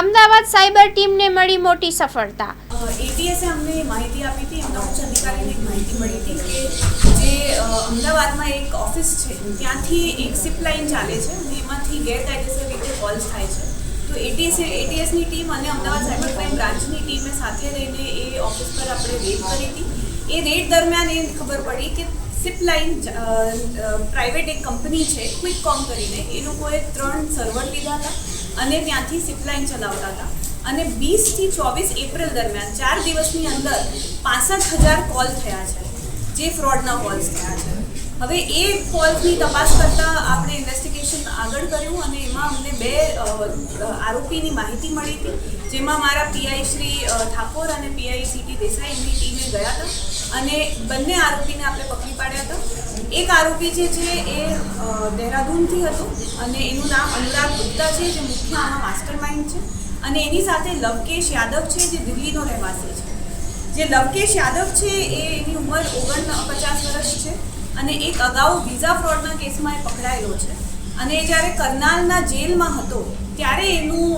Ahmedabad cyber ટીમને મળી મોટી સફળતા. એટીએસે અમને માહિતી આપી હતી એમના ઉચ્ચ અધિકારીને માહિતી મળી હતી કે જે અમદાવાદમાં એક ઓફિસ છે, ત્યાંથી એક સિપ લાઇન ચાલે છે અને એમાંથી ગેરકાયદેસર રીતે કોલ્સ થાય છે. તો એટીએસે, એટીએસની ટીમ અને અમદાવાદ સાયબર ક્રાઇમ બ્રાન્ચની ટીમે સાથે રહીને એ ઓફિસ પર આપણે રેડ કરી હતી. એ રેડ દરમિયાન એ ખબર પડી કે સિપ લાઇન પ્રાઇવેટ એક કંપની છે, ક્વિક કોમ કરીને. એ લોકોએ ત્રણ સર્વર લીધા હતા. અને ત્યાંથી સિપલાઇન ચલાવતા હતા. અને વીસથી ચોવીસ એપ્રિલ દરમિયાન ચાર દિવસની અંદર પાસઠ હજાર કોલ થયા છે, જે ફ્રોડના કોલ્સ થયા છે. હવે એ કોલ્સની તપાસ કરતાં આપણે ઇન્વેસ્ટિગેશન આગળ કર્યું અને એમાં અમને બે આરોપીની માહિતી મળી હતી. જેમાં મારા પીઆઈ શ્રી ઠાકોર અને પીઆઈ સીટી દેસાઈ એમની ટીમે ગયા હતા. અને બંને આરોપીને આપણે પકડી પાડ્યા હતા. એક આરોપી જે છે એ દહેરાદૂનથી હતો અને એનું નામ અનુરાગ ગુપ્તા છે, જે મુખ્ય આમાં માસ્ટર માઇન્ડ છે. અને એની સાથે લવકેશ યાદવ છે, જે દિલ્હીનો રહેવાસી છે. જે લવકેશ યાદવ છે એ એની ઉંમર ઓગણ પચાસ વર્ષ છે અને એક અગાઉ વિઝા ફ્રોડના કેસમાં એ પકડાયેલો છે. અને એ જ્યારે કરનાલના જેલમાં હતો, ત્યારે એનું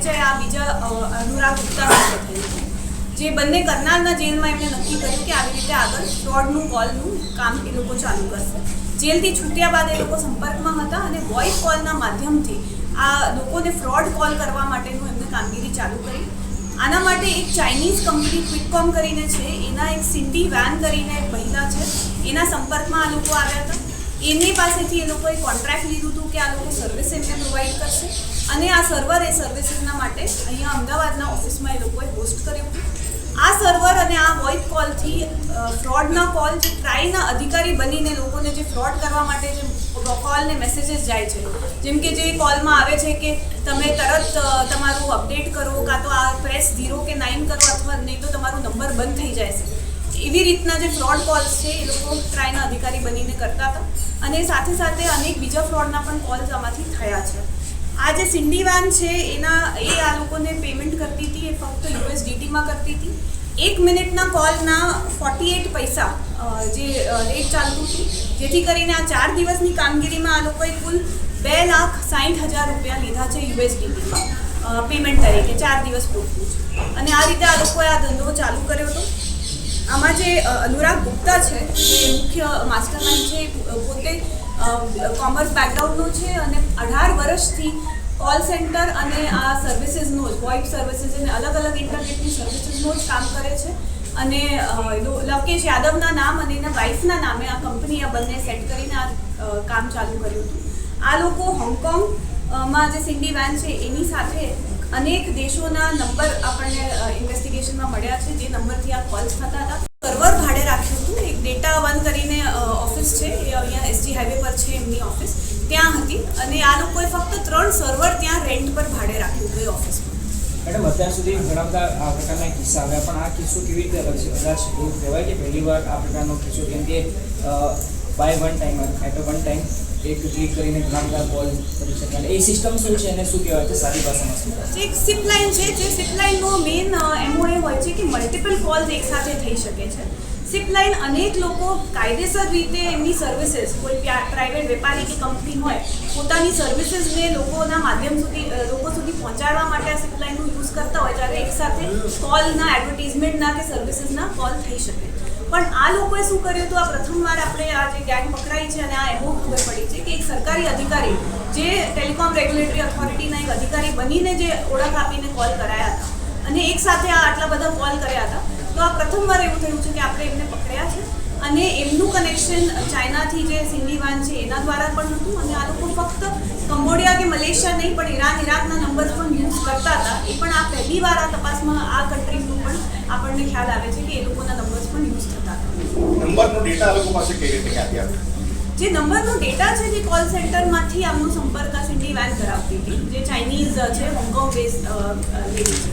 પરિચય આ બીજા અનુરાગ ગુપ્તા સાથે થયું જે બંને કરનાલના જેલમાં એમણે નક્કી કર્યું કે આવી રીતે આગળ ફ્રોડનું, કોલનું કામ એ લોકો ચાલુ કરશે. જેલથી છૂટ્યા બાદ એ લોકો સંપર્કમાં હતા અને વોઇસ કોલના માધ્યમથી આ લોકોને ફ્રોડ કોલ કરવા માટેનું એમને કામગીરી ચાલુ કરી. આના માટે એક ચાઇનીઝ કંપની ક્વિકકોમ કરીને છે. એના એક સિંધી વેન કરીને એક મહિલા છે. એના સંપર્કમાં આ લોકો આવ્યા હતા. એની પાસેથી એ લોકોએ કોન્ટ્રાક્ટ લીધું હતું કે આ લોકો સર્વિસ એમને પ્રોવાઈડ કરશે. અને આ સર્વર એ સર્વિસીસના માટે અહીંયા અમદાવાદના ઓફિસમાં એ લોકોએ હોસ્ટ કર્યું હતું. આ સર્વર અને આ વોઇસ કોલથી ફ્રોડના કોલ જે ટ્રાયના અધિકારી બનીને લોકોને જે ફ્રોડ કરવા માટે જે કોલને મેસેજીસ જાય છે. જેમ કે જે કોલમાં આવે છે કે તમે તરત તમારું અપડેટ કરો, કાં તો આ પ્રેસ ઝીરો કે નાઇન કરો અથવા નહીં તો તમારો નંબર બંધ થઈ જાય છે. એવી રીતના જે ફ્રોડ કોલ્સ છે, એ લોકો ટ્રાયના અધિકારી બનીને કરતા હતા. અને સાથે સાથે અનેક બીજા ફ્રોડના પણ કોલ્સ આમાંથી થયા છે. આ જે સિન્ડી વાન છે, એના, એ આ લોકોને પેમેન્ટ કરતી હતી, એ ફક્ત યુએસડીટીમાં કરતી હતી. એક મિનિટના કોલના ફોર્ટી એટ પૈસા જે રેટ ચાલતું હતું, જેથી કરીને આ ચાર દિવસની કામગીરીમાં આ લોકોએ કુલ બે લાખ સાઠ હજાર રૂપિયા લીધા છે યુએસડીટીમાં પેમેન્ટ તરીકે, ચાર દિવસ પૂરતું અને આ રીતે આ લોકોએ આ ધંધો ચાલુ કર્યો હતો. આમાં જે અનુરાગ ગુપ્તા છે જે મુખ્ય માસ્ટર માઇન્ડ છે પોતે કોમર્સ બેકગ્રાઉન્ડનો છે અને અઢાર વર્ષથી કોલ સેન્ટર અને આ સર્વિસીસનો જ વોઇસ સર્વિસીસ અને અલગ અલગ ઇન્ટરનેટની સર્વિસીસનો જ કામ કરે છે. અને લવકેશ યાદવના નામ અને એના વાઇફના નામે આ કંપની આ બંને સેટ કરીને આ કામ ચાલુ કર્યું હતું. આ લોકો હોંગકોંગમાં જે સિન્ડી વેન છે, એની સાથે અનેક દેશોના નંબર આપણને ઇન્વેસ્ટિગેશનમાં મળ્યા છે. જે નંબરથી આ કોલ્સ થતા હતા. સર્વર ભાડે રાખ્યું હતું. એક ડેટા વન કરીને ઓફિસ છે. એ અહીંયા એસજી હાઈવે પર છે એમની ઓફિસ ત્યાં હતી. અને આ લોકોએ ફક્ત ત્રણ સર્વર ત્યાં રેન્ટ પર ભાડે રાખ્યું હતું એ ઓફિસમાં મેડમ, અત્યાર સુધી ઘણા બધા આ પ્રકારના કિસ્સા આવ્યા, પણ આ કિસ્સો કેવી રીતે અલગ છે કદાચ એવું કહેવાય કે પહેલી વાર આ પ્રકારનો કિસ્સો, કેમ કે બાય વન ટાઈમ એટલે વન ટાઈમ એક ક્લિક કરીને ઘણા બધા કોલ કરી શકાય. એ સિસ્ટમ શું છે અને શું કહેવાય? છે સારી ભાષામાં એક સિપ લાઇન છે, જે સિપ લાઇનનો મેઇન એમઓએ હોય કોલ્સ એકસાથે થઈ શકે છે. સિપ લાઇન અનેક લોકો કાયદેસર રીતે એમની સર્વિસીસ કોઈ પ્રાઇવેટ વેપારી કે કંપની હોય, પોતાની સર્વિસીસને લોકોના માધ્યમ સુધી લોકો સુધી પહોંચાડવા માટે આ સિપ યુઝ કરતા હોય ત્યારે એકસાથે કોલના એડવર્ટિઝમેન્ટના કે સર્વિસીસના કોલ થઈ શકે. પણ આ લોકોએ શું કર્યું હતું? આ પ્રથમવાર આપણે આ જે ગેંગ પકડાઈ છે અને આ એમો ખબર પડી છે કે એક સરકારી અધિકારી, જે ટેલિકોમ રેગ્યુલેટરી ઓથોરિટીના એક અધિકારી બનીને જે ઓળખ આપીને કોલ કરાયા હતા. અને એક સાથે આ આટલા બધા કોલ કર્યા હતા. તો આ પ્રથમવાર એવું થયું છે કે આપણે એમને પકડ્યા છે. અને એમનું કનેક્શન ચાઇનાથી જે સિંધીવાન છે એના દ્વારા પણ હતું. અને આ લોકો ફક્ત કંબોડિયા કે મલેશિયા નહીં પણ ઈરાન ઇરાકના નંબર પણ યુઝ કરતા હતા. એ પણ આ પહેલી વાર આ તપાસમાં આ કન્ટ્રીનું પણ આપણને ખ્યાલ આવે છે કે એ લોકોના નંબર્સ પણ યુઝ થતા હતા. નંબરનો ડેટા લોકો પાસે કઈ રીતે ક્યાંથી આવ્યો જે નંબરનો ડેટા છે જે કોલ સેન્ટરમાંથી આમનો સંપર્ક આ સિન્ડી વેન કરાવતી હતી. જે ચાઇનીઝ છે હોંગકોંગ બેઝ લેડી છે.